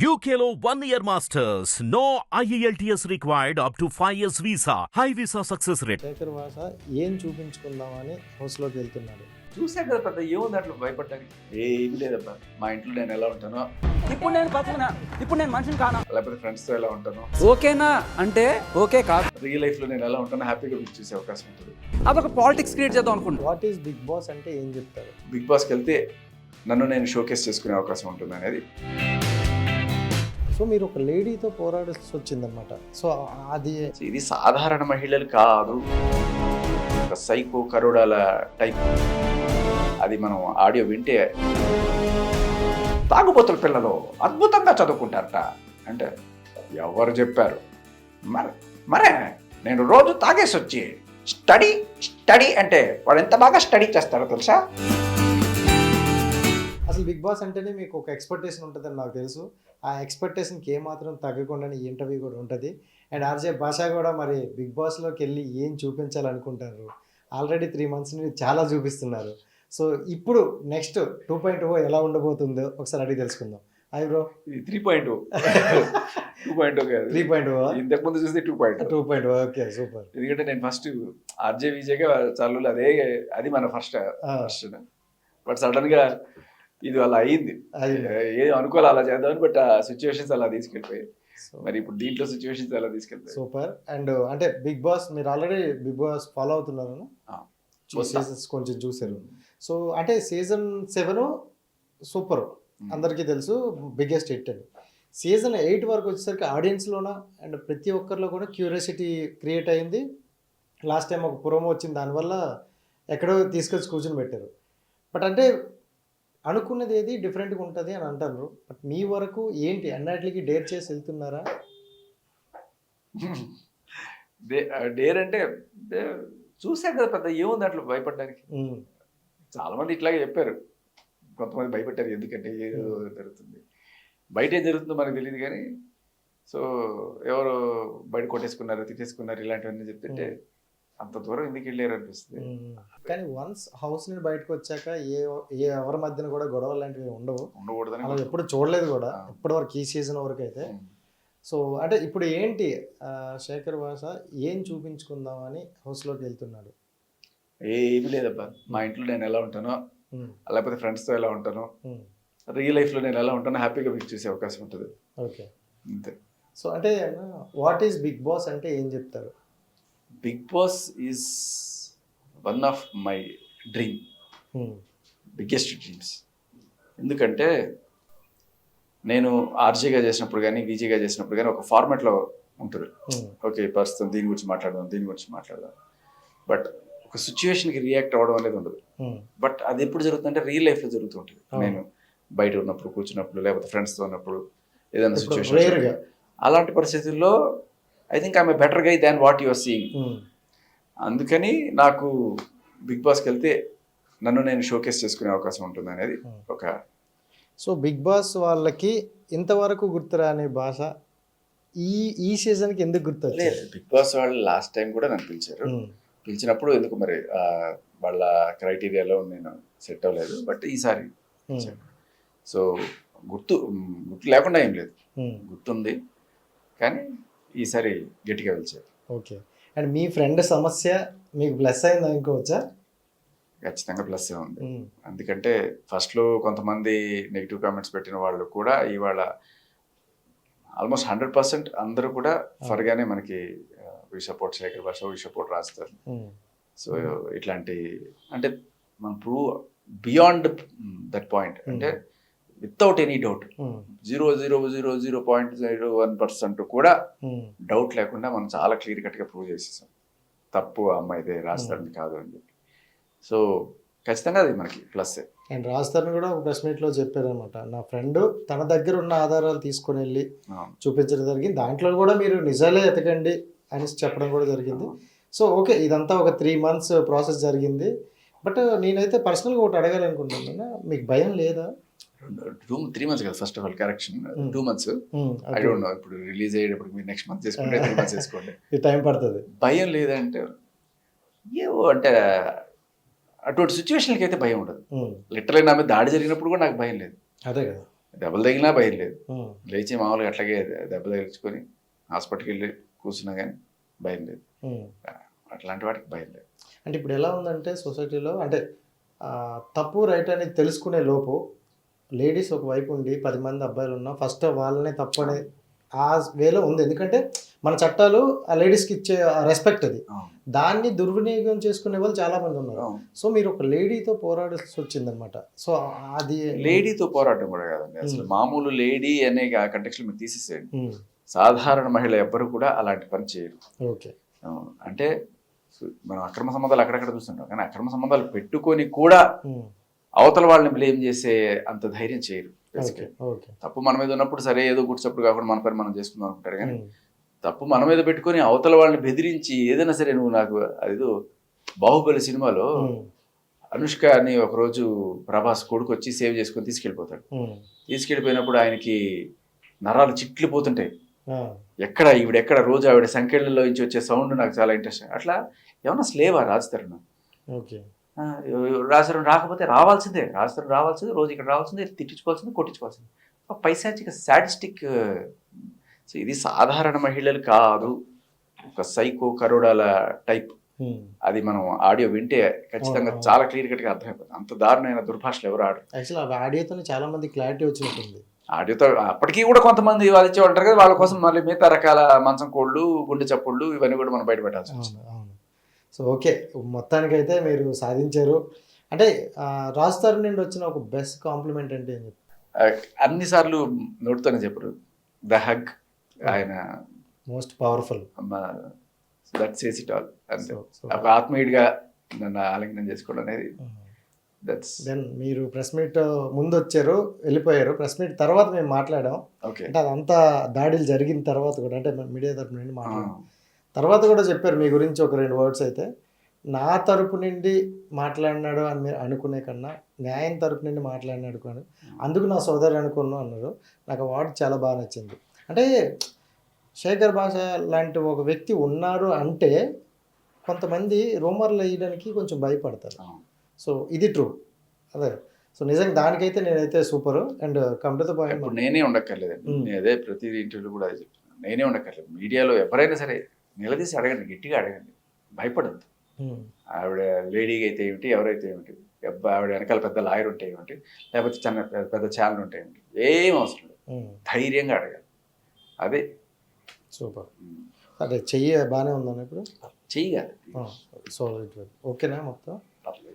One year masters. No E IELTS required up to 5 years visa. High visa success rate. Shekhar భాష ఏం చూపించుకుందామని హౌస్లోకి వెళ్తున్నాడు. చూసాను కదా పెద్ద ఏముంది అట్లా భయపడడానికి? ఏమి లేదబ్బా. మా ఇంట్లో నేను ఎలా ఉంటానో. ఇప్పుడు నేను బతకనా? ఇప్పుడు నేను మనిషిని కానా? లేకపోతే ఫ్రెండ్స్తో ఎలా ఉంటానో. ఓకేనా? అంటే ఓకే కాదు. రియల్ లైఫ్లో నేను ఎలా ఉంటానో హ్యాపీగా మీకు చూసే అవకాశం ఉంటుంది. అదొక పాలిటిక్స్ క్రియేట్ చేద్దాం అనుకుంటున్నాను వాట్ ఈస్ బిగ్ బాస్ అంటే ఏం చెప్తారు? బిగ్ బాస్కి వెళ్తే నన్ను నేను షోకేస్ చేసుకునే అవకాశం ఉంటుంది అనేది సో మీరు ఒక లేడీతో పోరాడాల్సి వచ్చిందనమాట సో అది ఇది సాధారణ మహిళలు కాదు. ఒక సైకో కరోడాల టైప్. అది మనం ఆడియో వింటే తాగుబోతుల పిల్లలు అద్భుతంగా చదువుకుంటారట. అంటే ఎవరు చెప్పారు? మరి మరే నేను రోజు తాగేసి వచ్చి స్టడీ స్టడీ అంటే వాడు ఎంత బాగా స్టడీ చేస్తారో తెలుసా? అసలు బిగ్ బాస్ అంటేనే మీకు ఒక ఎక్స్పెక్టేషన్ ఉంటుందని నాకు తెలుసు. ఆ ఎక్స్పెక్టేషన్కి ఏమాత్రం తగ్గకుండా ఈ ఇంటర్వ్యూ కూడా ఉంటుంది. అండ్ ఆర్జే భాష కూడా మరి బిగ్ బాస్లోకి వెళ్ళి ఏం చూపించాలనుకుంటారు ఆల్రెడీ త్రీ మంత్స్ నుండి చాలా చూపిస్తున్నారు. సో ఇప్పుడు నెక్స్ట్ టూ పాయింట్ ఓ ఎలా ఉండబోతుందో ఒకసారి అడిగి తెలుసుకుందాం. Hi bro three point two point కాదు. త్రీ పాయింట్ ఓ ఇంతకు ముందు చూస్తే two point two point okay super ఎందుకంటే నేను ఫస్ట్ ఆర్జే విజయ్గా చాలు అదే అది మన ఫస్ట్ ఫస్ట్ బట్ సడన్గా ఇది అలా అయ్యింది అది ఏది అనుకోవాలి అలా చేద్దామని బట్ ఆ సిచ్యువేషన్స్ అలా తీసుకెళ్ళిపోయాయి. మరి ఇప్పుడు దీంట్లో సిచ్యువేషన్స్ అలా తీసుకెళ్తాయి సూపర్. అండ్ అంటే బిగ్ బాస్ మీరు ఆల్రెడీ బిగ్ బాస్ ఫాలో అవుతున్నారు. సీజన్స్ కొంచెం చూసారు సో అంటే సీజన్ సెవెన్ సూపర్. అందరికీ తెలుసు బిగ్గెస్ట్ హిట్ అని సీజన్ ఎయిట్ వరకు వచ్చేసరికి ఆడియన్స్లోన అండ్ ప్రతి ఒక్కరిలో కూడా క్యూరియాసిటీ క్రియేట్ అయింది. లాస్ట్ టైం ఒక పురోమో వచ్చింది దానివల్ల ఎక్కడో తీసుకొచ్చి కూర్చొని పెట్టారు. బట్ అంటే అనుకున్నది ఏది డిఫరెంట్గా ఉంటుంది అని అంటారు. బట్ మీ వరకు ఏంటి? అన్నిటికి డేర్ చేసి వెళ్తున్నారా? డేర్ అంటే చూసాను కదా పెద్ద ఏముంది అట్లా భయపడడానికి? ఉమ్, చాలా మంది ఇట్లాగే చెప్పారు. కొంతమంది భయపెట్టారు ఎందుకంటే ఏదో జరుగుతుంది. బయట ఏం జరుగుతుందో మనకు తెలియదు కానీ సో ఎవరు బయట కొట్టేసుకున్నారు తిట్టేసుకున్నారు ఇలాంటివన్నీ చెప్తుంటే అంత దూరం ఎందుకు వెళ్ళారు అనిపిస్తుంది. కానీ వన్స్ హౌస్ నుండి బయటకు వచ్చాక ఏ ఏ ఎవరి మధ్యన కూడా గొడవలు లాంటివి ఉండవు. ఉండకూడదని అలా ఎప్పుడు చూడలేదు కూడా. ఇప్పటి వరకు ఈ సీజన్ వరకు అయితే. సో అంటే ఇప్పుడు ఏంటి శేఖర్ భాష ఏం చూపించుకుందామని హౌస్లోకి వెళ్తున్నాడు? ఏమీ లేదబ్బా. మా ఇంట్లో నేను ఎలా ఉంటానో లేకపోతే ఫ్రెండ్స్తో ఎలా ఉంటానో రియల్ లైఫ్లో నేను ఎలా ఉంటానో హ్యాపీగా మీకు చూసే అవకాశం ఉంటుంది. ఓకే. అంతే. సో అంటే వాట్ ఈస్ బిగ్ బాస్ అంటే ఏం చెప్తారు? Big Boss is one of my dream biggest dreams ఎందుకంటే నేను ఆర్జీగా చేసినప్పుడు కానీ వీజీగా చేసినప్పుడు కానీ ఒక ఫార్మాట్లో ఉంటుంది. ఓకే ప్రస్తుతం దీని గురించి మాట్లాడదాం దీని గురించి మాట్లాడదాం. బట్ ఒక సిచ్యువేషన్కి రియాక్ట్ అవ్వడం అనేది ఉండదు. బట్ అది ఎప్పుడు జరుగుతుందంటే రియల్ లైఫ్లో జరుగుతూ ఉంటుంది. అవును. నేను బయట ఉన్నప్పుడు కూర్చున్నప్పుడు లేకపోతే ఫ్రెండ్స్తో ఉన్నప్పుడు ఏదైనా సిచ్యువేషన్ అలాంటి పరిస్థితుల్లో I think I'm better guy than what your seeing అందుకని నాకు బిగ్ బాస్కి వెళ్తే నన్ను నేను షోకేస్ చేసుకునే అవకాశం ఉంటుంది అనేది Hmm. ఒక సో బిగ్ బాస్ వాళ్ళకి ఇంతవరకు గుర్తురాని భాష ఈ ఈ సీజన్కి ఎందుకు గుర్తు లేదు బిగ్ బాస్ వాళ్ళు లాస్ట్ టైం కూడా నన్ను పిలిచారు. పిలిచినప్పుడు ఎందుకు మరి వాళ్ళ క్రైటీరియాలో నేను సెట్ అవ్వలేదు బట్ ఈసారి సో గుర్తు గుర్తు లేకుండా ఏం లేదు. గుర్తుంది. కానీ ఈసారి గట్టిగా పిలిచారు. ఓకే. అండ్ మీ ఫ్రెండ్ సమస్య మీకు ప్లస్ అయింది అనుకోవచ్చా ఖచ్చితంగా ప్లస్ ఉంది. ఎందుకంటే ఫస్ట్లో కొంతమంది నెగిటివ్ కామెంట్స్ పెట్టిన వాళ్ళు కూడా ఇవాళ ఆల్మోస్ట్ హండ్రెడ్ పర్సెంట్ అందరూ కూడా ఫర్గానే మనకి వి సపోర్ట్ శేఖర్ భాష వి సపోర్ట్ రాస్తారు సో ఇట్లాంటి అంటే మనం ప్రూవ్ బియాండ్ దట్ పాయింట్ అంటే without any doubt zero zero zero zero point zero one percent కూడా డౌట్ లేకుండా మనం చాలా క్లియర్ కట్గా ప్రూవ్ చేసేసాం. తప్పు అమ్మాయిదే రాస్తారని కాదు అని చెప్పి. సో ఖచ్చితంగా అది మనకి ప్లస్ అండ్ రాజధాని కూడా ఒక ప్రెస్ మీట్లో చెప్పారనమాట నా ఫ్రెండ్ తన దగ్గర ఉన్న ఆధారాలు తీసుకొని వెళ్ళి చూపించడం జరిగింది. దాంట్లో కూడా మీరు నిజాలే ఎతకండి అని చెప్పడం కూడా జరిగింది. సో ఓకే ఇదంతా ఒక త్రీ మంత్స్ ప్రాసెస్ జరిగింది. బట్ నేనైతే పర్సనల్గా ఒకటి అడగాలనుకుంటున్నాను. మీకు భయం లేదా? టూ త్రీ మంత్స్ కదా first of all correction Hmm. Two months I don't know ఇప్పుడు రిలీజ్ అయ్యేటప్పుడు మీరు నెక్స్ట్ మంత్ చేసుకుంటే త్రీ మంత్స్ చేసుకోండి. టైం పడుతుంది. భయం లేదంటే ఏవో అంటే అటువంటి సిచ్యువేషన్కి అయితే భయం ఉండదు. లిటరలీ నా మీద దాడి జరిగినప్పుడు కూడా నాకు భయం లేదు. అదే కదా. దెబ్బలు తగిలినా భయం లేదు. ఉమ్, లేచి మామూలుగా అట్లాగే దెబ్బ తగిలించుకొని హాస్పిటల్కి వెళ్ళి కూర్చున్నా కానీ భయం లేదు. ఉమ్. అట్లాంటి వాటికి భయం లేదు. అంటే ఇప్పుడు ఎలా ఉందంటే సొసైటీలో అంటే తప్పు రైట్ అనేది తెలుసుకునే లోపు లేడీస్ ఒక వైపు ఉండి పది మంది అబ్బాయిలు ఉన్నా ఫస్ట్ వాళ్ళనే తప్పు అనే ఆ వేలో ఉంది. ఎందుకంటే మన చట్టాలు ఆ లేడీస్కి ఇచ్చే రెస్పెక్ట్ అది. దాన్ని దుర్వినియోగం చేసుకునే వాళ్ళు చాలా మంది ఉన్నారు. సో మీరు ఒక లేడీతో పోరాడాల్సి వచ్చిందనమాట సో అది లేడీతో పోరాటం కూడా కాదండి. అసలు. మామూలు లేడీ అనే కంటెక్స్ మీరు తీసేసేయండి. సాధారణ మహిళ ఎవ్వరు కూడా అలాంటి పని చేయరు. ఓకే. అంటే మనం అక్రమ సంబంధాలు అక్కడక్కడ చూస్తుంటాం. కానీ అక్రమ సంబంధాలు పెట్టుకొని కూడా అవతల వాళ్ళని బ్లేమ్ చేసే అంత ధైర్యం చేయరు తప్పు మన మీద ఉన్నప్పుడు సరే ఏదో గుడిచప్పుడు కాకుండా మన పని మనం చేసుకుందాం అనుకుంటారు కానీ తప్పు మన మీద పెట్టుకొని అవతల వాళ్ళని బెదిరించి ఏదైనా సరే నువ్వు నాకు అదేదో బాహుబలి సినిమాలో అనుష్క అని ఒకరోజు ప్రభాస్ కొడుకు వచ్చి సేవ్ చేసుకొని తీసుకెళ్ళిపోతాడు. తీసుకెళ్ళిపోయినప్పుడు ఆయనకి నరాలు చిట్లు పోతుంటాయి ఆ, ఎక్కడ ఈవిడ ఎక్కడ రోజు ఆవిడ సంఖ్యలలో నుంచి వచ్చే సౌండ్ నాకు చాలా ఇంట్రెస్ట్ అట్లా ఏమన్నా స్లేవా రాజతరుణ్ ఓకే. రాజతరుణ్ రాకపోతే రావాల్సిందే. రాజతరుణ్ రావాల్సిందే రోజు ఇక్కడ రావాల్సిందే తిట్టించుకోవాల్సిందే కొట్టించుకోవాల్సిందే. ఒక పైశాచిక సాడిస్టిక్ సో ఇది సాధారణ మహిళలు కాదు. ఒక సైకో కరోడాల టైప్. అది మనం ఆడియో వింటే ఖచ్చితంగా. చాలా క్లియర్ కట్గా అర్థమైపోతుంది. అంత దారుణమైన దుర్భాషలు ఎవరు ఆడరు. యాక్చువల్ ఆ ఆడియోతోనే చాలా మంది క్లారిటీ వచ్చినట్టుంది. ఆడియోతో అప్పటికీ కూడా కొంతమంది వాళ్ళు ఇచ్చే ఉంటారు కదా వాళ్ళ కోసం మళ్ళీ మిగతా రకాల మంచం కోళ్ళు గుండె చప్పుళ్ళు ఇవన్నీ కూడా మనం బయట పెట్టాల్సి సో ఓకే. మొత్తానికైతే మీరు సాధించారు. అంటే రాజ్ తరుణ్ నుండి వచ్చిన ఒక బెస్ట్ కాంప్లిమెంట్ అంటే ఏం ఆ, అన్నిసార్లు నోటితోనే చెప్పరు. ద హగ్ ఆయన most powerful that says it all అంతే. ఒక ఆత్మీయుడిగా నన్ను ఆలింగనం చేసుకోవడం అనేది దట్స్ దెన్ మీరు ప్రెస్ మీట్ ముందు వచ్చారు వెళ్ళిపోయారు. ప్రెస్ మీట్ తర్వాత మేము మాట్లాడాం. ఓకే అంటే అదంతా దాడులు జరిగిన తర్వాత కూడా అంటే మీడియా తరపు నుండి మాట్లాడాం. తర్వాత కూడా చెప్పారు మీ గురించి ఒక రెండు వర్డ్స్ అయితే. నా తరపు నుండి మాట్లాడినాడు అని మీరు అనుకునే కన్నా న్యాయం తరపు నుండి మాట్లాడినాడు కానీ అందుకు నా సోదరు అనుకున్నాను అన్నారు నాకు ఆ వర్డ్ చాలా బాగా నచ్చింది. అంటే శేఖర్ భాష లాంటి ఒక వ్యక్తి ఉన్నారు అంటే కొంతమంది రూమర్లు వేయడానికి కొంచెం భయపడతారు. సో ఇది ట్రూ అదే. సో నిజంగా దానికైతే నేనైతే super and come to the ఇప్పుడు పాయింట్ నేనే ఉండక్కర్లేదండి. అదే ప్రతి ఇంటర్వ్యూ కూడా అదే చెప్తున్నాను నేనే ఉండక్కర్లేదు. మీడియాలో ఎవరైనా సరే నిలదీసి అడగండి గట్టిగా అడగండి. భయపడద్దు. ఆవిడ లేడీగా అయితే ఏమిటి ఎవరైతే ఏమిటి ఆవిడ వెనకాల పెద్ద లాయర్ ఉంటే ఏమిటి లేకపోతే చిన్న పెద్ద- ఛానల్ ఉంటే ఏమిటి ఏం అవసరం లేదు. ధైర్యంగా అడగాలి. అదే. సూపర్. అదే చెయ్యి బాగానే ఉందని ఇప్పుడు? చెయ్యాలి. సో ఓకేనా మొత్తం?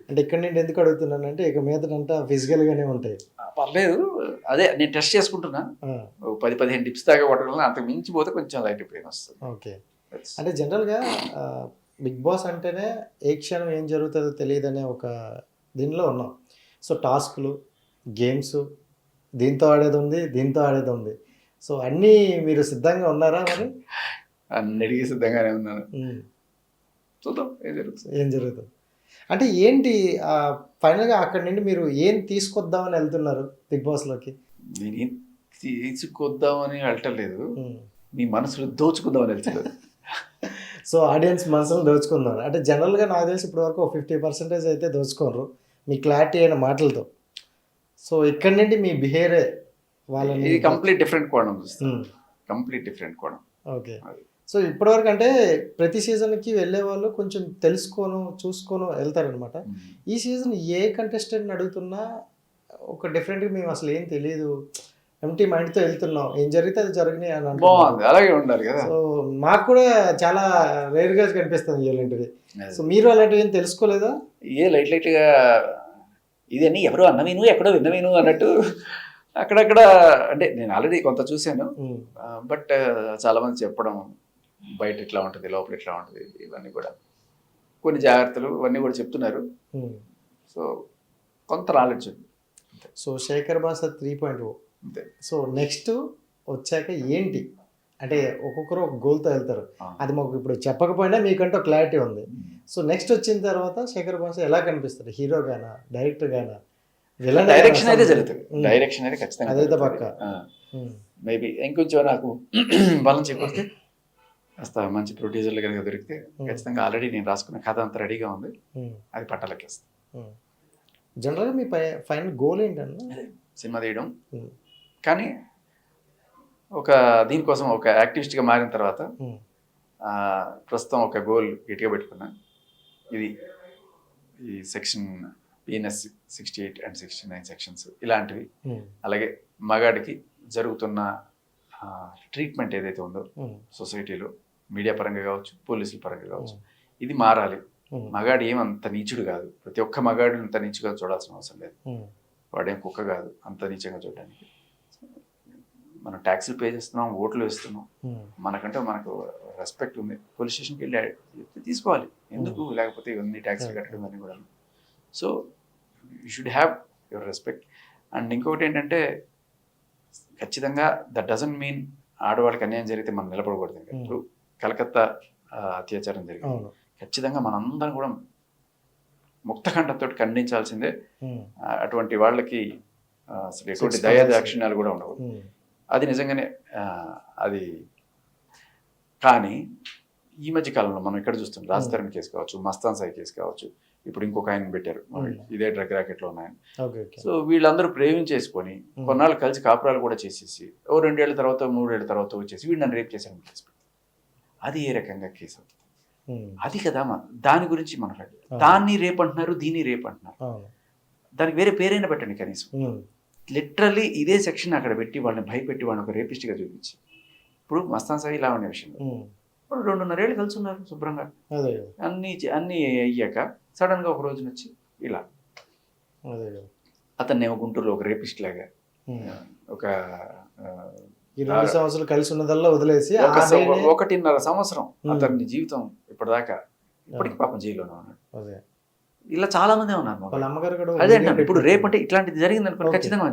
అంటే ఇక్కడ నుండి ఎందుకు అడుగుతున్నానంటే ఇక మీదటంతా ఫిజికల్గానే ఉంటాయి. పర్లేదు. అదే నేను టెస్ట్ చేసుకుంటున్నా. పది పదిహేను టిప్స్ దాకా కొట్టగలను అంతకు మించిపోతే కొంచెం లైట్ పెయిన్ వస్తుంది. ఓకే. అంటే జనరల్గా బిగ్ బాస్ అంటేనే ఏ క్షణం ఏం జరుగుతుందో తెలియదనే ఒక దీనిలో ఉన్నాం. సో టాస్క్లు గేమ్స్ దీంతో ఆడేది ఉంది దీంతో ఆడేది ఉంది. సో అన్నీ మీరు సిద్ధంగా ఉన్నారా మరి? అన్నిటికీ సిద్ధంగానే ఉన్నాను. చూద్దాం ఏం జరుగుతుంది. ఏం జరుగుతుంది? అంటే ఏంటి ఫైనల్గా అక్కడి నుండి మీరు ఏం తీసుకొద్దామని వెళ్తున్నారు బిగ్ బాస్లోకి? నేనేం తీసుకొద్దామని వెళ్ళటలేదు. ఉమ్. మీ మనసులో దోచుకుందామని వెళ్తలేదు సో ఆడియన్స్ మనసును దోచుకుందాం. అంటే జనరల్గా నాకు తెలిసి ఇప్పటి వరకు ఫిఫ్టీ పర్సెంటేజ్ అయితే దోచుకోరు మీ క్లారిటీ అయిన మాటలతో. సో ఇక్కడ నుండి మీ బిహేవియరే వాళ్ళని ఇది కంప్లీట్ డిఫరెంట్ కోణం కంప్లీట్ డిఫరెంట్ కోణం. ఓకే. సో ఇప్పటివరకు అంటే ప్రతి సీజన్కి వెళ్ళే వాళ్ళు కొంచెం తెలుసుకోను చూసుకోను వెళ్తారనమాట ఈ సీజన్ ఏ కంటెస్టెంట్ని అడుగుతున్నా ఒక డిఫరెంట్గా మేము అసలు ఏం తెలియదు ఎంటీ మైండ్తో వెళ్తున్నాం. ఏం జరిగితే అది జరిగినాయి అని. బాగుంది. అలాగే ఉండాలి కదా. సో మాకు కూడా చాలా రేర్గా కనిపిస్తుంది ఇలాంటివి. సో మీరు అలాంటివి ఏం తెలుసుకోలేదా? ఏ లైట్ లైట్గా ఇదన్నీ ఎవరో అన్న విను ఎక్కడో విన్న విను అన్నట్టు అక్కడక్కడ అంటే నేను ఆల్రెడీ కొంత చూశాను. బట్ చాలా మంది చెప్పడం బయట ఇట్లా ఉంటుంది లోపల ఇట్లా ఉంటుంది ఇవన్నీ కూడా. కొన్ని జాగ్రత్తలు ఇవన్నీ కూడా చెప్తున్నారు. సో కొంత నాలెడ్జ్ ఉంది. సో శేఖర్ భాష త్రీ పాయింట్ ఓ. అంతే సో నెక్స్ట్ వచ్చాక ఏంటి? అంటే ఒక్కొక్కరు ఒక గోల్తో వెళ్తారు. అది మాకు ఇప్పుడు చెప్పకపోయినా మీకంటూ క్లారిటీ ఉంది. సో నెక్స్ట్ వచ్చిన తర్వాత శేఖర్ భాష ఎలా కనిపిస్తారు హీరో గానా? డైరెక్టర్ గానా? డైరెక్షన్ అయితే? జరుగుతుంది. డైరెక్షన్ అయితే ఖచ్చితంగా అదైతే. పక్కా. మేబీ ఇంకొంచెం నాకు బలం చేకూరితే కాస్త మంచి ప్రొడ్యూసర్లు కనుక దొరికితే. ఖచ్చితంగా ఆల్రెడీ నేను రాసుకున్న కథ అంతా రెడీగా ఉంది. అది పట్టాలకి వస్తుంది ఉమ్. జనరల్గా మీ ఫైనల్ గోల్ ఏంటన్నా? సినిమా తీయడం. కానీ ఒక దీనికోసం ఒక యాక్టివిస్ట్గా మారిన తర్వాత ప్రస్తుతం ఒక గోల్ గట్టిగా పెట్టుకున్నా. ఇది ఈ section PNS sixty eight and sixty nine sections ఇలాంటివి. అలాగే మగాడికి జరుగుతున్న ట్రీట్మెంట్ ఏదైతే ఉందో సొసైటీలో మీడియా పరంగా కావచ్చు పోలీసుల పరంగా కావచ్చు ఇది మారాలి. మగాడు ఏం అంత నీచుడు కాదు. ప్రతి ఒక్క మగాడు అంత నీచుగా చూడాల్సిన అవసరం లేదు. వాడేం కుక్క కాదు. అంత నీచంగా చూడడానికి. మనం ట్యాక్సులు పే చేస్తున్నాం ఓట్లు వేస్తున్నాం. ఉమ్, మనకంటే మనకు రెస్పెక్ట్ ఉంది. పోలీస్ స్టేషన్కి వెళ్ళి చెప్తే తీసుకోవాలి. ఎందుకు? లేకపోతే ఇవన్నీ ట్యాక్స్లు కట్టడం అన్నీ కూడా. So you should have your respect and ఇంకొకటి ఏంటంటే ఖచ్చితంగా దట్ డజంట్ మీన్ ఆడవాళ్ళకి అన్యాయం జరిగితే మనం నిలబడకూడదు. Hmm. ఇప్పుడు కలకత్తా అత్యాచారం జరిగింది. ఖచ్చితంగా మనందరం కూడా ముక్త కంఠంతో ఖండించాల్సిందే. అటువంటి వాళ్ళకి అసలు ఎటువంటి Sex దయా violence. దాక్షిణ్యాలు కూడా ఉండవు అది నిజంగానే అది కానీ ఈ మధ్య కాలంలో మనం ఇక్కడ చూస్తున్నాం రాజధాని కేసు కావచ్చు మస్తాన్ సాయి కేసు కావచ్చు ఇప్పుడు ఇంకొక ఆయన పెట్టారు. ఇదే డ్రగ్ ర్యాకెట్లో ఉన్నాయని సో వీళ్ళందరూ ప్రేమించేసుకొని. కొన్నాళ్ళు కలిసి కాపురాలు కూడా చేసేసి ఓ రెండేళ్ళ తర్వాత మూడేళ్ళ తర్వాత వచ్చేసి వీడు నన్ను రేప్ చేశాను కేసు అది ఏ రకంగా కేసు అవుతుంది? అది కదా మన దాని గురించి మాట్లాడాలి దాన్ని రేప్ అంటున్నారు దీన్ని రేప్ అంటున్నారు. దానికి వేరే పేరైనా పెట్టండి కనీసం. ఉమ్, లిటరల్లీ ఇదే సెక్షన్ అక్కడ పెట్టి వాళ్ళని భయపెట్టి వాళ్ళని ఒక రేపిస్ట్గా చూపించి. ఇప్పుడు మస్తాన్ సాయి ఇలా ఉండే విషయంలో. ఉమ్, ఇప్పుడు రెండున్నరేళ్ళు కలిసి ఉన్నారు శుభ్రంగా అన్ని అన్ని అయ్యాక సడన్గా ఒక రోజున వచ్చి ఇలా. అతన్ని ఏమో గుంటూరులో ఒక రేపిస్ట్ లాగా. ఒక రెండు సంవత్సరాలు కలిసి ఉన్నదల్లా వదిలేసి ఒకటిన్నర సంవత్సరం. అతని జీవితం ఇప్పటిదాకా ఇప్పటికి పాపం జైల్లోనే ఉన్నాడు. ఇలా చాలా మందే ఉన్నారు అదే అంటారు ఇప్పుడు రేపు అంటే ఇట్లాంటిది జరిగింది అనుకోండి. ఖచ్చితంగా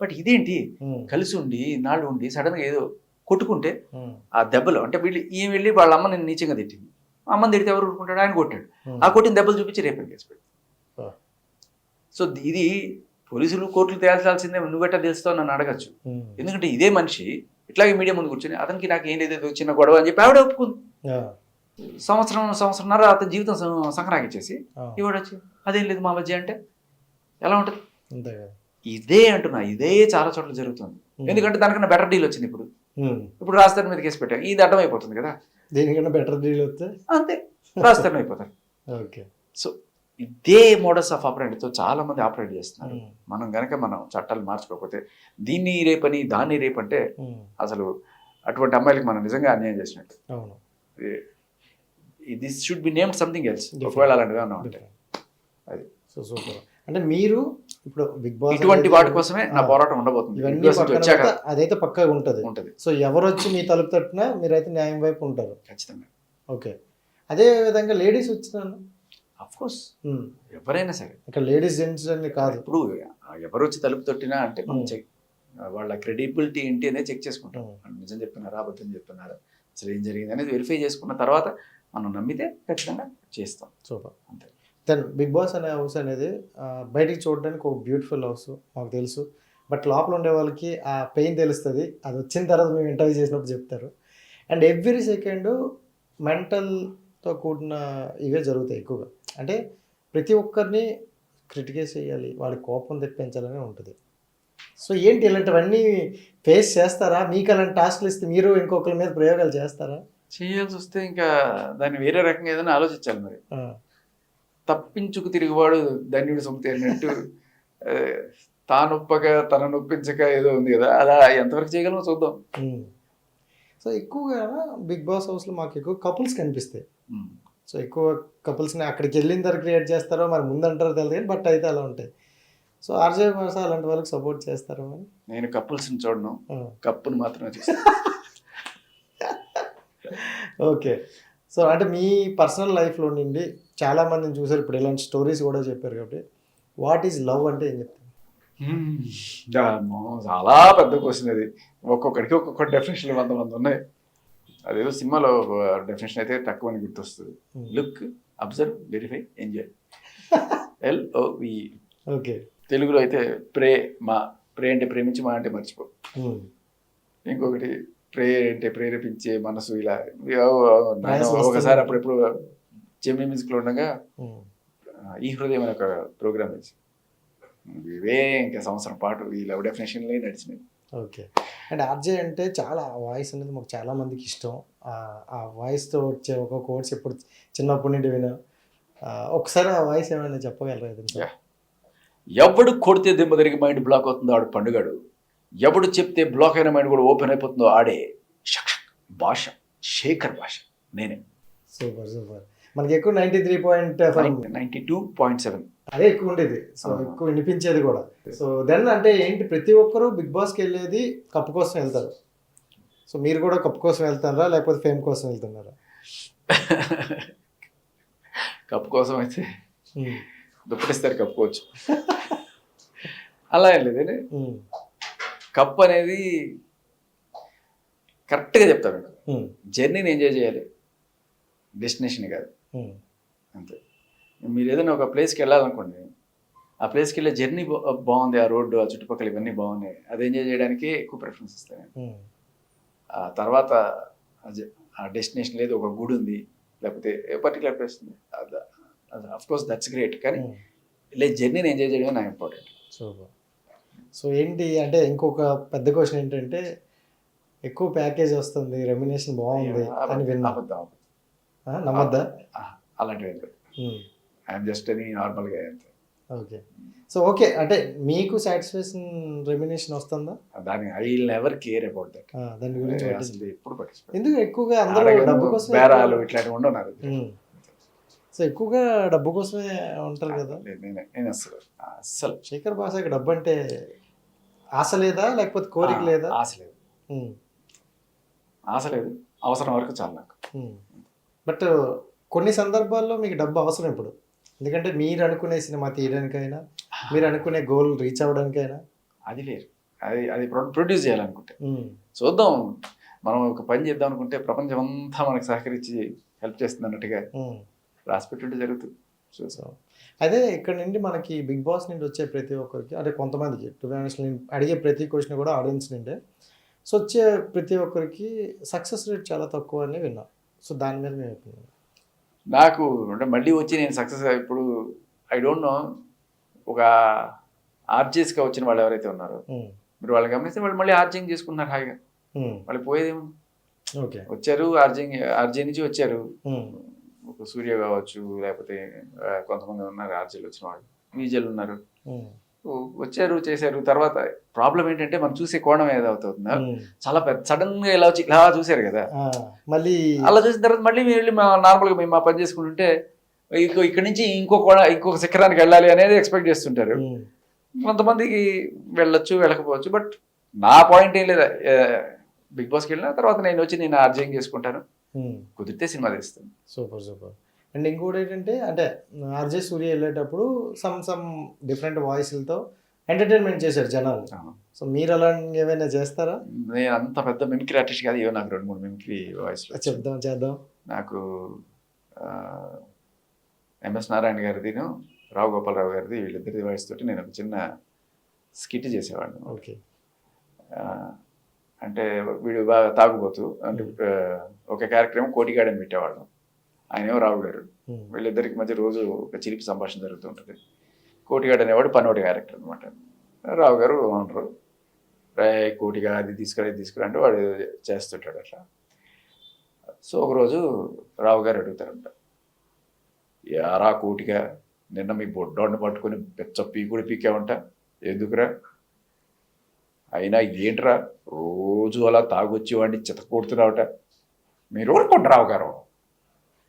బట్ ఇదేంటి? కలిసి ఉండి నాళ్ళు ఉండి సడన్గా ఏదో కొట్టుకుంటే ఆ దెబ్బలు అంటే వీళ్ళు ఈమె వెళ్ళి వాళ్ళ అమ్మ నేను నీచంగా తిట్టింది. అమ్మని తిడితే ఎవరు ఊరుకుంటాడు? ఆయన కొట్టాడు. ఆ కొట్టిన దెబ్బలు చూపించి రేపు కేసు పెట్టాడు. సో ఇది పోలీసులు కోర్టులు తేల్చాల్సిందే నువ్వు ఎట్టా తెలుస్తావు నన్ను అడగచ్చు. ఎందుకంటే ఇదే మనిషి ఇట్లాగే మీడియా ముందు కూర్చొని అతనికి నాకు ఏం లేదు చిన్న గొడవ అని చెప్పి ఆవిడ ఒప్పుకుంది. సంవత్సరం సంవత్సరంన్నర అతని జీవితం సం- సంక్రాంతించేసి ఆ, ఇవాడు వచ్చి అదేం లేదు మా మధ్య అంటే ఎలా ఉంటుంది? ఇదే అంటున్నా ఇదే చాలా చోట్ల జరుగుతుంది. ఎందుకంటే దానికన్నా బెటర్ డీల్ వచ్చింది ఇప్పుడు. ఇప్పుడు రాజధాని మీద కేసు పెట్టాం ఇది అడ్డం అయిపోతుంది కదా. దీనికన్నా బెటర్ డీల్ వస్తే? అంతే రాజధాని అయిపోతారు ఓకే. సో ఇదే మోడల్స్ ఆఫ్ ఆపరేట్తో చాలా మంది ఆపరేట్ చేస్తున్నారు. మనం గనక మనం చట్టాలు మార్చుకోకపోతే దీన్ని రేపని దాన్ని రేపంటే అసలు అటువంటి అమ్మాయిలకి మనం నిజంగా అన్యాయం చేసినట్టు. అవును. This should be name something else ఒకవేళ అలాంటివి ఉంటే. అది. సో సూపర్ అంటే మీరు ఇప్పుడు బిగ్ బాస్ ఇటువంటి వాటి కోసమే నా పోరాటం ఉండబోతుంది. ఇవన్నీ వచ్చాక. అదైతే పక్కగా ఉంటది. ఉంటది. సో ఎవరు వచ్చి మీ తలుపు తట్టినా మీరైతే న్యాయం వైపు ఉంటారు. ఖచ్చితంగా. ఓకే. అదే విధంగా లేడీస్ వచ్చినాను అఫ్ కోర్స్ ఉమ్, ఎవరైనా సరే. ఇక్కడ లేడీస్ జెంట్స్ అని కాదు. ఇప్పుడు ఎవరు వచ్చి తలుపు తొట్టినా అంటే మనం Hmm. చెక్ వాళ్ళ క్రెడిబిలిటీ ఏంటి అనేది చెక్ చేసుకుంటాం. Hmm. నిజం చెప్తున్నారా అబద్ధం చెప్తున్నారా అసలు ఏం జరిగింది అనేది వెరిఫై చేసుకున్న తర్వాత మనం నమ్మితే ఖచ్చితంగా చేస్తాం. సూపర్. అంతే. దెన్ బిగ్ బాస్ అనే హౌస్ అనేది బయటికి చూడడానికి ఒక బ్యూటిఫుల్ హౌస్ మాకు తెలుసు. బట్ లోపల ఉండే వాళ్ళకి ఆ పెయిన్ తెలుస్తుంది. అది వచ్చిన తర్వాత మేము ఇంటర్వ్యూ చేసినప్పుడు చెప్తారు. అండ్ ఎవ్రీ సెకండ్ మెంటల్తో కూడిన ఇవే జరుగుతాయి ఎక్కువగా. అంటే ప్రతి ఒక్కరిని క్రిటికైజ్ చేయాలి. వాళ్ళకి కోపం తెప్పించాలని ఉంటుంది. సో ఏంటి ఇలాంటివన్నీ ఫేస్ చేస్తారా? మీకు అలాంటి టాస్క్లు ఇస్తే మీరు ఇంకొకరి మీద ప్రయోగాలు చేస్తారా? చేయాల్సి వస్తే ఇంకా దాన్ని వేరే రకంగా ఏదైనా ఆలోచించాలి మరి. తప్పించుకు తిరిగివాడు ధన్యుడు సొమ్మితే అన్నట్టు తానొప్పక తన నొప్పించక ఏదో ఉంది కదా అలా ఎంతవరకు చేయగలమో చూద్దాం. సో ఎక్కువగా బిగ్ బాస్ హౌస్లో మాకు ఎక్కువ కపుల్స్ కనిపిస్తాయి. సో ఎక్కువ కపుల్స్ని అక్కడికి వెళ్ళిన తర్వాత క్రియేట్ చేస్తారో మరి ముందంటారో తెలియదు కానీ బట్ అయితే అలా ఉంటాయి. సో ఆర్జే భాష అలాంటి వాళ్ళకి సపోర్ట్ చేస్తారో మరి? నేను కప్పుల్స్ని చూడను. కప్పును మాత్రమే చూస్తాను. ఓకే. సో అంటే మీ పర్సనల్ లైఫ్లో నుండి చాలా మందిని చూసారు. ఇప్పుడు ఇలాంటి స్టోరీస్ కూడా చెప్పారు కాబట్టి వాట్ ఈజ్ లవ్ అంటే ఏం చెప్తారు? చాలా పెద్ద క్వశ్చన్ అది ఒక్కొక్కడికి ఒక్కొక్క డెఫినేషన్ వంద మంది ఉన్నాయి. అదేదో సినిమాలో డెఫినేషన్ అయితే తక్కువ అని గుర్తొస్తుంది. Look observe verify enjoy L O V okay. తెలుగులో అయితే ప్రే మా ప్రే అంటే ప్రేమించి మా అంటే మర్చిపో. ఇంకొకటి ప్రే అంటే ప్రేరేపించే మనసు ఇలా. ఒకసారి అప్పుడెప్పుడు జెమిని మ్యూజిక్లో ఉండగా ఈ హృదయం అనే ఒక ప్రోగ్రామ్ వేసి ఇవే ఇంకా సంవత్సరం పాటు ఈ లవ్ డెఫినేషన్లే నడిచినాయి ఓకే. అండ్ ఆర్జే అంటే చాలా వాయిస్ అనేది మాకు చాలా మందికి ఇష్టం. ఆ- వాయిస్తో వచ్చే ఒక కోడ్స్ ఎప్పుడు చిన్నప్పటి నుండి వినా ఒకసారి ఆ వాయిస్ ఏమైనా చెప్పగలరా. ఎవడు కొడితే దిమ్మ తిరిగి మైండ్ బ్లాక్ అవుతుందో ఆడు పండుగాడు. ఎవడు చెప్తే బ్లాక్ అయిన మైండ్ కూడా ఓపెన్ అయిపోతుందో ఆడే భాష శేఖర్ భాష నేనే. సూపర్ సూపర్ మనకి ఎక్కువ ninety three point ninety two point seven అదే ఎక్కువ ఉండేది. సో. ఎక్కువ వినిపించేది కూడా. సో దెన్ అంటే ఏంటి ప్రతి ఒక్కరు బిగ్ బాస్కి వెళ్ళేది కప్పు కోసం వెళ్తారు. సో మీరు కూడా కప్పు కోసం వెళ్తున్నారా లేకపోతే ఫేమ్ కోసం వెళ్తున్నారా? కప్పు కోసం అయితే ఉమ్, దుప్పటిస్తారు కప్పుకోవచ్చు. అలా లేదండి ఉమ్, కప్ అనేది కరెక్ట్గా ఉమ్, జర్నీని ఎంజాయ్ చేయాలి. డెస్టినేషన్ కాదు. అంతే. మీరు ఏదైనా ఒక ప్లేస్కి వెళ్ళాలనుకోండి ఆ ప్లేస్కి వెళ్ళే జర్నీ బాగుంది ఆ రోడ్డు ఆ చుట్టుపక్కల ఇవన్నీ బాగున్నాయి. అది ఎంజాయ్ చేయడానికి ఎక్కువ ప్రిఫరెన్స్ ఇస్తాను ఆ తర్వాత ఆ డెస్టినేషన్ లేదు ఒక గుడి ఉంది లేకపోతే ఏ పర్టికులర్ ప్లేస్ ఉంది అఫ్ కోర్స్ దట్స్ గ్రేట్ కానీ ఉమ్. లే జర్నీని ఎంజాయ్ చేయడమే నాకు ఇంపార్టెంట్. సూపర్. సో ఏంటి అంటే ఇంకొక పెద్ద క్వశ్చన్ ఏంటంటే ఎక్కువ ప్యాకేజ్ వస్తుంది రెమ్యునేషన్ బాగుంది అని విన్నా. నమ్మద్దా? అలాంటివి ఐఎమ్ జస్ట్ అని నార్మల్గా అంతే. ఓకే. సో ఓకే అంటే మీకు సాటిస్ఫాక్షన్ రెమ్యునేషన్ వస్తుందా? దాని I never care about that దాని గురించి అసలు ఎప్పుడు పట్టించుకో ఎందుకు ఎక్కువగా అందరూ డబ్బు కోసం బేరాలు ఇట్లాంటివి ఉండవు నాకు. సో ఎక్కువగా డబ్బు కోసమే ఉంటారు కదా? నేనే- అసలు అస్సలు. శేఖర్ భాషకి డబ్బు అంటే ఆశ లేదా? లేకపోతే కోరిక లేదా? ఆశ లేదు. ఆశ లేదు. అవసరం వరకు చాలు నాకు. బట్ కొన్ని సందర్భాల్లో మీకు డబ్బు అవసరం ఇప్పుడు. ఎందుకంటే మీరు అనుకునే సినిమా తీయడానికైనా మీరు అనుకునే గోల్ రీచ్ అవ్వడానికైనా. అది లేదు. అది అది ప్రొడ్యూస్ చేయాలనుకుంటే. చూద్దాం. మనం ఒక పని చేద్దాం అనుకుంటే ప్రపంచం అంతా మనకు సహకరించి హెల్ప్ చేస్తుంది అన్నట్టుగా ఉమ్. రాసి పెట్టుంటే జరుగుతుంది. చూసాం అదే ఇక్కడ నుండి మనకి బిగ్ బాస్ నుండి వచ్చే ప్రతి ఒక్కరికి అంటే కొంతమందికి టు నేను అడిగే ప్రతి క్వశ్చన్ కూడా ఆడియన్స్ నుండే. సో వచ్చే ప్రతి ఒక్కరికి సక్సెస్ రేట్ చాలా తక్కువ అని విన్నా. సో దాని మీద మేము opinion. నాకు అంటే మళ్ళీ వచ్చి నేను సక్సెస్ ఇప్పుడు ఐ డోంట్ నో ఒక ఆర్జీస్గా వచ్చిన వాళ్ళు ఎవరైతే ఉన్నారో మీరు వాళ్ళు గమనిస్తే వాళ్ళు మళ్ళీ ఆర్జింగ్ చేసుకుంటున్నారు హాయిగా. వాళ్ళు పోయేదేమో ఓకే. వచ్చారు ఆర్జింగ్ ఆర్జీ నుంచి వచ్చారు. ఒక సూర్య కావచ్చు లేకపోతే కొంతమంది ఉన్నారు ఆర్జీలు వచ్చిన వాళ్ళు విజయలు ఉన్నారు. వచ్చారు చేశారు. తర్వాత ప్రాబ్లం ఏంటంటే మనం చూసే కోణం ఏదవుతుందా. చాలా పెద్ద సడన్గా ఇలా వచ్చి ఇలా చూశారు కదా. మళ్ళీ అలా చూసిన తర్వాత మళ్ళీ మీరు వెళ్ళి మా నార్మల్గా మేము మా పని చేసుకుంటుంటే ఇంకో ఇక్కడ నుంచి ఇంకో కోణ ఇంకొక శిఖరానికి వెళ్ళాలి అనేది ఎక్స్పెక్ట్ చేస్తుంటారు. కొంతమందికి వెళ్ళొచ్చు వెళ్ళకపోవచ్చు బట్ నా పాయింట్ ఏం లేదా బిగ్ బాస్కి వెళ్ళిన తర్వాత నేను వచ్చి నేను ఆర్జింగ్ చేసుకుంటాను. కుదిరితే సినిమా తీస్తాను. సూపర్ సూపర్ అండ్ ఇంకోటి ఏంటంటే అంటే ఆర్జే సూర్య వెళ్ళేటప్పుడు సమ్ సమ్ డిఫరెంట్ వాయిస్లతో ఎంటర్టైన్మెంట్ చేశారు జనాలు. సో మీరు అలా ఏమైనా చేస్తారా? నేను అంత పెద్ద మిమిక్రీ ఆర్టిస్ట్ కాదు ఏవో నాకు రెండు మూడు మిమిక్రీ వాయిస్ చెప్దాం చేద్దాం. నాకు ఎంఎస్ నారాయణ గారిదిను రావు గోపాలరావు గారిది వీళ్ళిద్దరి వాయిస్ తోటి నేను ఒక చిన్న స్కిట్ చేసేవాడిని. ఓకే అంటే వీడు బాగా తాగుబోతు అంటే ఆ, ఒక క్యారెక్టర్ ఏమో కోటిగాడని పెట్టేవాళ్ళం. ఆయన ఏమో రావు గారు. ఉమ్, వీళ్ళిద్దరికి మధ్య రోజు ఒక చిలిపి సంభాషణ జరుగుతూ ఉంటుంది. కోటిగాడు అనేవాడు పనోటి క్యారెక్టర్ అనమాట రావు గారు ఓనరు రే కోటిగా అది తీసుకురా ఇది తీసుకురా అంటే వాడు చేస్తుంటాడు అట్లా. సో ఒకరోజు రావు గారు అడుగుతారంట. యారా కోటిగా నిన్న మీ బొడ్డోడిని పట్టుకొని పెచ్చ పీకుడు పీకావంట. ఎందుకురా? అయినా ఏంట్రా రోజు అలా తాగొచ్చి వాడిని చితకొడుతున్నావుట. మీరు ఊరుకోండి రావు గారు.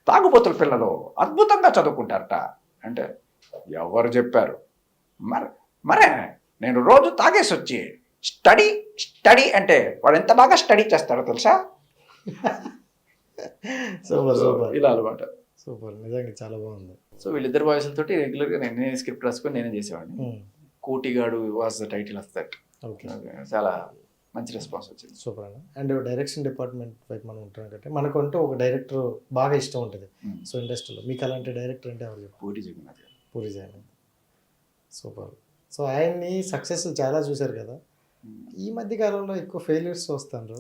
తాగుబోతుల పిల్లలు అద్భుతంగా చదువుకుంటారట. అంటే ఎవరు చెప్పారు? మరి మరే నేను రోజు తాగేసి వచ్చి స్టడీ స్టడీ అంటే వాడు ఎంత బాగా స్టడీ చేస్తాడో తెలుసా? Super super. ఇలా అనమాట సూపర్ నిజంగా చాలా బాగుంది. సో వీళ్ళిద్దరు వాయిస్లతోటి రెగ్యులర్గా నేను నేనే స్క్రిప్ట్ రాసుకొని నేనే చేసేవాడిని. Kotigadu was the title of that okay చాలా మంచి రెస్పాన్స్ వచ్చింది. సూపర్ అన్న. అండ్ డైరెక్షన్ డిపార్ట్మెంట్ వైపు మనం ఉంటాం కాబట్టి మనకంటూ ఒక డైరెక్టర్ బాగా ఇష్టం ఉంటుంది. Hmm. సో ఇండస్ట్రీలో మీకు అలాంటి డైరెక్టర్ అంటే ఎవరు పూరి జగన్నాథ్ గారు. పూరి జగన్ సూపర్ సో ఆయన్ని సక్సెస్ చాలా చూశారు కదా. ఈ మధ్య కాలంలో ఎక్కువ ఫెయిల్యూర్స్ వస్తారు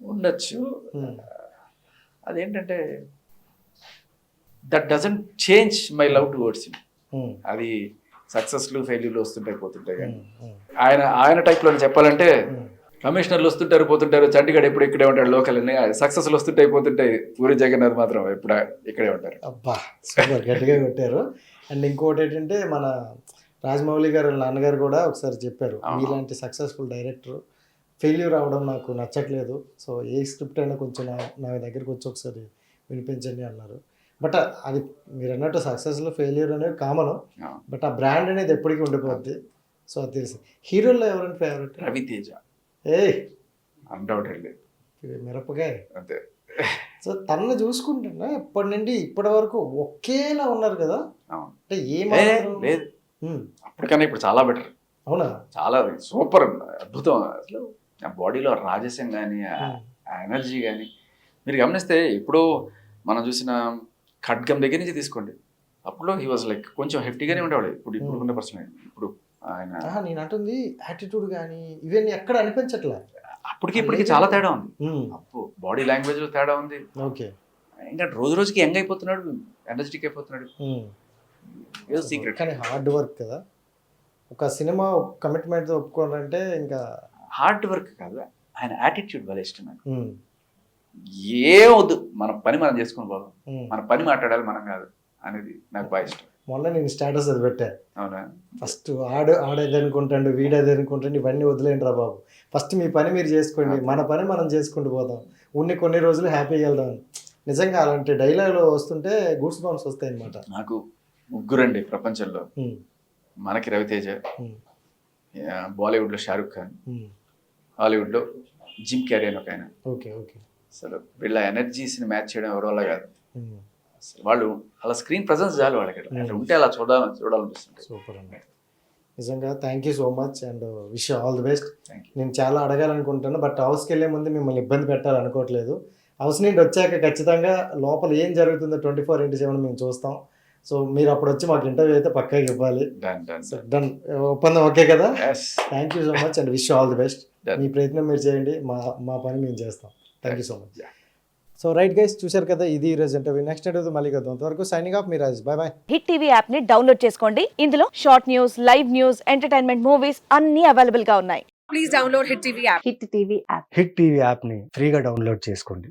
ఉండొచ్చు. అదేంటంటే that doesn't change my love towards him అది సక్సెస్లు ఫెయిల్యూర్లు వస్తుంటాయి పోతుంటాయి కానీ. ఆయన ఆయన టైప్లో చెప్పాలంటే కమిషనర్లు వస్తుంటారు పోతుంటారు చండీగఢ్ ఎప్పుడు ఇక్కడే ఉంటాడు లోకల్ అని సక్సెస్లు వస్తుంటాయి పోతుంటాయి. పూరి జగన్నాథ్ మాత్రం ఎప్పుడు ఇక్కడే ఉంటారు. అబ్బా సూపర్ గట్టిగా కొట్టారు. అండ్ ఇంకోటి ఏంటంటే మన రాజమౌళి గారు నాన్నగారు కూడా ఒకసారి చెప్పారు. మీలాంటి సక్సెస్ఫుల్ డైరెక్టర్ ఫెయిల్యూర్ అవ్వడం నాకు నచ్చట్లేదు. సో ఏ స్క్రిప్ట్ అయినా కొంచెం నా దగ్గరికి వచ్చి ఒకసారి వినిపించండి అన్నారు. బట్ అది మీరు అన్నట్టు సక్సెస్లో ఫెయిల్యూర్ అనేది కామన్. బట్ ఆ బ్రాండ్ అనేది ఎప్పటికీ ఉండిపోద్ది. సో అది తెలుసు. హీరోల్లో ఎవరైనా ఫేవరెట్ రవితేజ. అన్డౌటెడ్లీ. మిరపకాయ. అంతే. సో తనను చూసుకుంటున్నా ఇప్పటి నుండి ఇప్పటి వరకు ఒకేలా ఉన్నారు కదా. అంటే ఏ ఏ, మాత్రం లేదు. అప్పటికన్నా ఇప్పుడు చాలా బెటర్. అవునా? చాలా సూపర్ అద్భుతం. అసలు ఆ బాడీలో రాజస్యం కానీ ఆ ఎనర్జీ కానీ మీరు గమనిస్తే ఇప్పుడు మనం చూసిన ఖడ్గం దగ్గర నుంచి తీసుకోండి. అప్పుడు హీ వాజ్ లైక్ కొంచెం హెఫ్టీగానే ఉండేవాడు. ఇప్పుడు ఇప్పుడు ఉన్న పర్సన్ ఇప్పుడు ఆయన నేను అంటుంది యాటిట్యూడ్ కానీ ఇవన్నీ ఎక్కడ అనిపించట్లే. అప్పటికి ఇప్పటికి చాలా తేడా ఉంది. అప్పు బాడీ లాంగ్వేజ్లో తేడా ఉంది. ఓకే. ఇంకా రోజు రోజుకి యంగ్ అయిపోతున్నాడు ఎనర్జెటిక్ అయిపోతున్నాడు. ఏదో సీక్రెట్ కానీ హార్డ్ వర్క్ కదా. ఒక సినిమా కమిట్మెంట్ ఒప్పుకోవాలంటే ఇంకా హార్డ్ వర్క్ కాదు ఆయన యాటిట్యూడ్ భలే ఇష్టం నాకు. ఉమ్, ఏం వద్దు మన పని మనం చేసుకుని ఉమ్. మన పని మాట్లాడాలి మనం కాదు అనేది నాకు బాగా ఇష్టం. మొన్న నేను స్టేటస్ అది పెట్టా. అవునా? ఫస్ట్ ఆడు ఆడేది అనుకుంటాడు వీడేది అనుకుంటాడు ఇవన్నీ వదిలేండి రా బాబు. ఫస్ట్ మీ పని మీరు చేసుకోండి మన పని మనం చేసుకుంటూ పోదాం. ఉన్ని కొన్ని రోజులు హ్యాపీగా వెళ్దాం. నిజంగా అలాంటి డైలాగులు వస్తుంటే గూడ్స్ బాంబ్స్ వస్తాయి అనమాట నాకు ముగ్గురండి ప్రపంచంలో. మనకి రవితేజ బాలీవుడ్లో షారుఖ్ ఖాన్ హాలీవుడ్లో జిమ్ క్యారీ అని ఒక ఆయన. Okay okay. అసలు వీళ్ళ ఎనర్జీస్ని మ్యాచ్ చేయడం ఎవరి వల్ల కాదు వాళ్ళు అలా స్క్రీన్ ప్రజెన్స్ చాలు వాళ్ళకి అట్లా. ఉంటే అలా చూడాలని చూడాలనిపిస్తుంది సూపర్ అండి. నిజంగా thank you so much and wish all the best నేను చాలా అడగాలనుకుంటాను బట్ హౌస్కి వెళ్ళే ముందు మిమ్మల్ని ఇబ్బంది పెట్టాలనుకోవట్లేదు. హౌస్ నుండి వచ్చాక ఖచ్చితంగా లోపల ఏం జరుగుతుందో ట్వంటీ ఫోర్ ఇంటూ సెవెన్ మేము చూస్తాం. సో మీరు అప్పుడు వచ్చి మాకు ఇంటర్వ్యూ అయితే పక్కాగా ఇవ్వాలి. డన్ ఒప్పందం ఓకే కదా? Thank you so much and wish all the best. మీ ప్రయత్నం మీరు చేయండి మా మా పని మేము చేస్తాం. Thank you so much. So right guys చూశారు కదా ఇది ఈరోజు ఇంటర్వ్యూ నెక్స్ట్ ఇంటర్వ్యూ మళ్ళీ కలుద్దాం. అంతవరకు సైనింగ్ ఆఫ్ మీ Raj bye bye Hit TV యాప్ని డౌన్లోడ్ చేసుకోండి. ఇందులో short news live news entertainment movies అన్ని అవైలబుల్గా ఉన్నాయి. Please download Hit TV app. Hit TV app Hit TV యాప్ని ఫ్రీగా డౌన్లోడ్ చేసుకోండి.